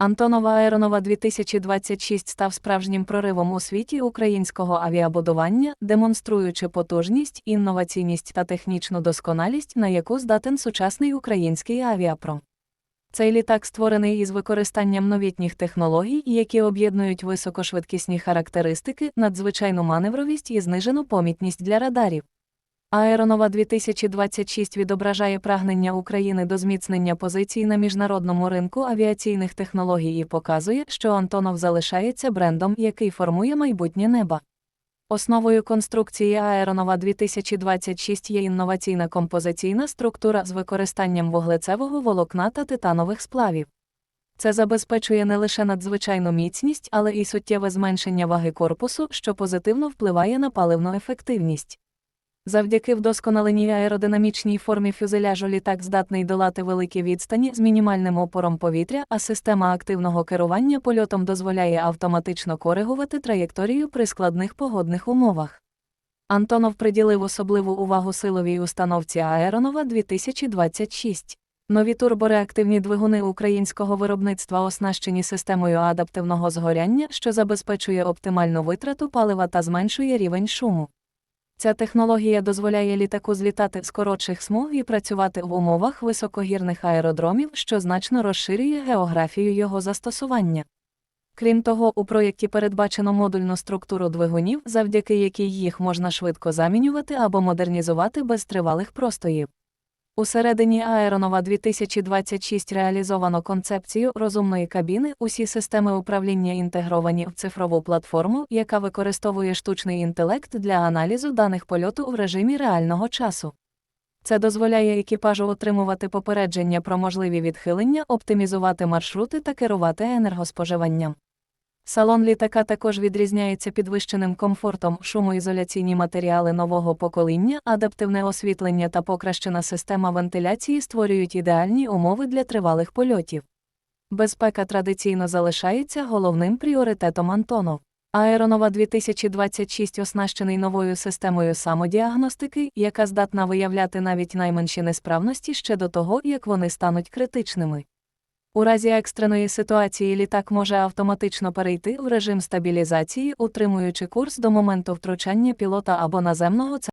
Антонова Аеронова 2026 став справжнім проривом у світі українського авіабудування, демонструючи потужність, інноваційність та технічну досконалість, на яку здатен сучасний український авіапром. Цей літак створений із використанням новітніх технологій, які об'єднують високошвидкісні характеристики, надзвичайну маневровість і знижену помітність для радарів. Аеронова 2026 відображає прагнення України до зміцнення позицій на міжнародному ринку авіаційних технологій і показує, що Антонов залишається брендом, який формує майбутнє неба. Основою конструкції Аеронова 2026 є інноваційна композиційна структура з використанням вуглецевого волокна та титанових сплавів. Це забезпечує не лише надзвичайну міцність, але й суттєве зменшення ваги корпусу, що позитивно впливає на паливну ефективність. Завдяки вдосконаленій аеродинамічній формі фюзеляжу літак здатний долати великі відстані з мінімальним опором повітря, а система активного керування польотом дозволяє автоматично коригувати траєкторію при складних погодних умовах. Антонов приділив особливу увагу силовій установці Аеронова 2026. Нові турбореактивні двигуни українського виробництва оснащені системою адаптивного згоряння, що забезпечує оптимальну витрату палива та зменшує рівень шуму. Ця технологія дозволяє літаку злітати з коротших смуг і працювати в умовах високогірних аеродромів, що значно розширює географію його застосування. Крім того, у проєкті передбачено модульну структуру двигунів, завдяки якій їх можна швидко замінювати або модернізувати без тривалих простоїв. Усередині Аеронова 2026 реалізовано концепцію розумної кабіни, усі системи управління інтегровані в цифрову платформу, яка використовує штучний інтелект для аналізу даних польоту в режимі реального часу. Це дозволяє екіпажу отримувати попередження про можливі відхилення, оптимізувати маршрути та керувати енергоспоживанням. Салон літака також відрізняється підвищеним комфортом, шумоізоляційні матеріали нового покоління, адаптивне освітлення та покращена система вентиляції створюють ідеальні умови для тривалих польотів. Безпека традиційно залишається головним пріоритетом Антонов. Аеронова 2026 оснащений новою системою самодіагностики, яка здатна виявляти навіть найменші несправності ще до того, як вони стануть критичними. У разі екстреної ситуації літак може автоматично перейти в режим стабілізації, утримуючи курс до моменту втручання пілота або наземного